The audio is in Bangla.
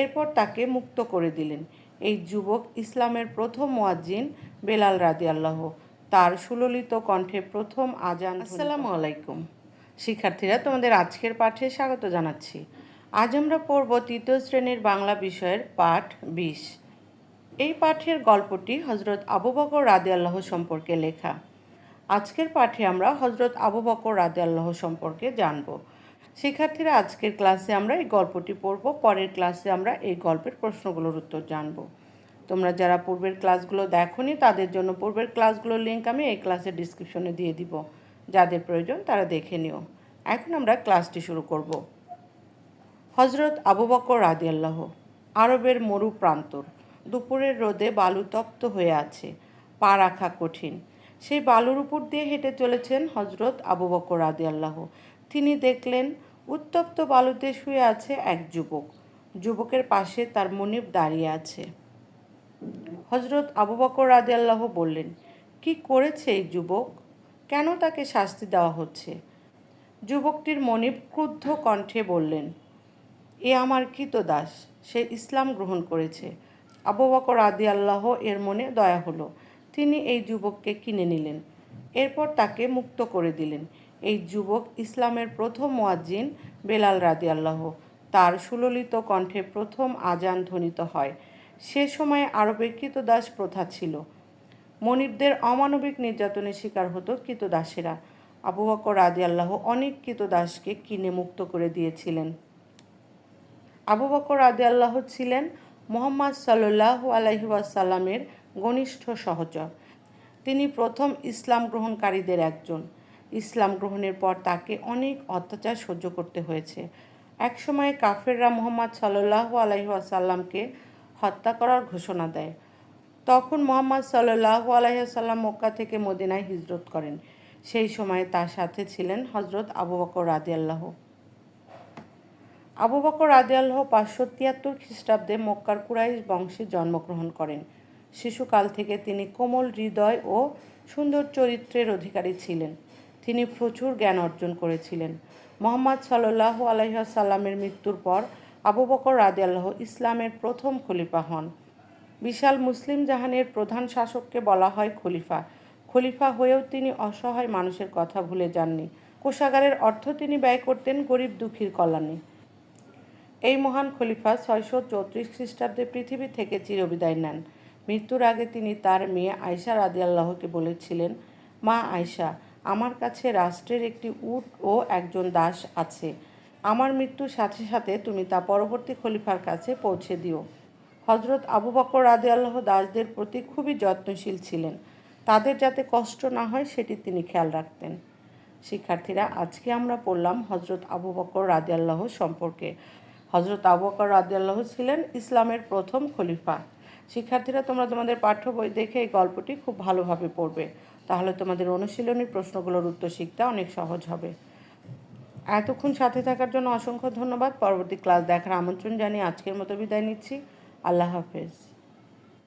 এরপর তাকে মুক্ত করে দিলেন। এই যুবক ইসলামের প্রথম মুয়াজ্জিন বেলাল রাদি আল্লাহ তার সুললিত কণ্ঠে প্রথম আজান আসসালামু আলাইকুম। শিক্ষার্থীরা তোমাদের আজকের পাঠে স্বাগত জানাচ্ছি। আজ আমরা পড়ব তৃতীয় শ্রেণির বাংলা বিষয়ের পাঠ বিশ। এই পাঠের গল্পটি হজরত আবু বকর রাদে আল্লাহ সম্পর্কে লেখা। আজকের পাঠে আমরা হজরত আবু বকর রাদে আল্লাহ সম্পর্কে জানব। শিক্ষার্থীরা, আজকের ক্লাসে আমরা এই গল্পটি পড়ব। পরের ক্লাসে আমরা এই গল্পের প্রশ্নগুলোর উত্তর জানব। তোমরা যারা পূর্বের ক্লাসগুলো দেখোনি, তাদের জন্য পূর্বের ক্লাসগুলোর লিঙ্ক আমি এই ক্লাসের ডিসক্রিপশনে দিয়ে দিব। যাদের প্রয়োজন, তারা দেখে নিও। এখন আমরা ক্লাসটি শুরু করব। হজরত আবু বকর রাদিয়াল্লাহ আরবের মরু প্রান্তর। দুপুরের রোদে বালু তপ্ত হয়ে আছে, পা রাখা কঠিন। সেই বালুর উপর দিয়ে হেঁটে চলেছেন হজরত আবু বকর রাদিয়াল্লাহ। তিনি দেখলেন, উত্তপ্ত বালুতে শুয়ে আছে এক যুবক। যুবকের পাশে তার মনিব দাঁড়িয়ে আছে। হজরত আবু বকর আল্লাহ বললেন, কি করেছে এই যুবক? কেন তাকে শাস্তি দেওয়া হচ্ছে? যুবকটির মনিব ক্রুদ্ধ কণ্ঠে বললেন, এ আমার কৃত দাস, সে ইসলাম গ্রহণ করেছে। আবু বকর আদি আল্লাহ এর মনে দয়া হলো। তিনি এই যুবককে কিনে নিলেন, এরপর তাকে মুক্ত করে দিলেন। এই যুবক ইসলামের প্রথম মুয়াজ্জিন বেলাল রাদি আল্লাহ তার সুললিত কণ্ঠে প্রথম আজান ধ্বনিত হয়। সে সময়ে আরবে কৃতদাস প্রথা ছিল। মনিবদের অমানবিক নির্যাতনের শিকার হতো কৃতদাসেরা। আবু বকর আদি আল্লাহ অনেক কৃতদাসকে কিনে মুক্ত করে দিয়েছিলেন। আবু বকর আদি আল্লাহ ছিলেন মোহাম্মদ সাল্লাহ আলহি ওয়াসাল্লামের ঘনিষ্ঠ সহচর। তিনি প্রথম ইসলাম গ্রহণকারীদের একজন। ইসলাম গ্রহণের পর তাকে অনেক অত্যাচার সহ্য করতে হয়েছে। একসময় কাফেররা মোহাম্মদ সাল্লাহ আলহি ওয়াসাল্লামকে হত্যা করার ঘোষণা দেয়। তখন মোহাম্মদ সাল্লাহ আলাইসাল্লাম মক্কা থেকে মদিনায় হিজরত করেন। সেই সময় তার সাথে ছিলেন হজরত আবু বকর আল্লাহ আবু বকর আল্লাহ পাঁচশো তিয়াত্তর খ্রিস্টাব্দে মক্কার কুরাইশ বংশে জন্মগ্রহণ করেন। শিশুকাল থেকে তিনি কোমল হৃদয় ও সুন্দর চরিত্রের অধিকারী ছিলেন। তিনি প্রচুর জ্ঞান অর্জন করেছিলেন। মোহাম্মদ সাল্লাহ আলহাসাল্লামের মৃত্যুর পর আবু বকর রাদি আল্লাহ ইসলামের প্রথম খলিফা হন। বিশাল মুসলিম জাহানের প্রধান শাসককে বলা হয় খলিফা। খলিফা হয়েও তিনি অসহায় মানুষের কথা ভুলে যাননি। কোষাগারের অর্থ তিনি ব্যয় করতেন গরিব দুঃখীর কল্যাণে। এই মহান খলিফা ছয়শো চৌত্রিশ খ্রিস্টাব্দে পৃথিবী থেকে চিরবিদায় নেন। মৃত্যুর আগে তিনি তার মেয়ে আয়সা রাদি আল্লাহকে বলেছিলেন, মা আয়সা আমার কাছে রাষ্ট্রের একটি উট ও একজন দাস আছে। আমার মৃত্যুর সাথে সাথে তুমি তা পরবর্তী খলিফার কাছে পৌঁছে দিও। হজরত আবু বকর রাদে আল্লাহ দাসদের প্রতি খুবই যত্নশীল ছিলেন। তাদের যাতে কষ্ট না হয়, সেটি তিনি খেয়াল রাখতেন। শিক্ষার্থীরা, আজকে আমরা পড়লাম হজরত আবু বকর রাদে আল্লাহ সম্পর্কে। হজরত আবু বকর রাদে আল্লাহ ছিলেন ইসলামের প্রথম খলিফা। শিক্ষার্থীরা তোমরা তোমাদের পাঠ্য বই দেখে এই গল্পটি খুব ভালোভাবে পড়বে। তাহলে তোমাদের অনুশীলনী প্রশ্নগুলোর উত্তর শিখতে অনেক সহজ হবে। এতক্ষণ সাথে থাকার জন্য অসংখ্য ধন্যবাদ। পরবর্তী ক্লাস দেখার আমন্ত্রণ জানিয়ে আজকের মতো বিদায় নিচ্ছি। আল্লাহ হাফেজ।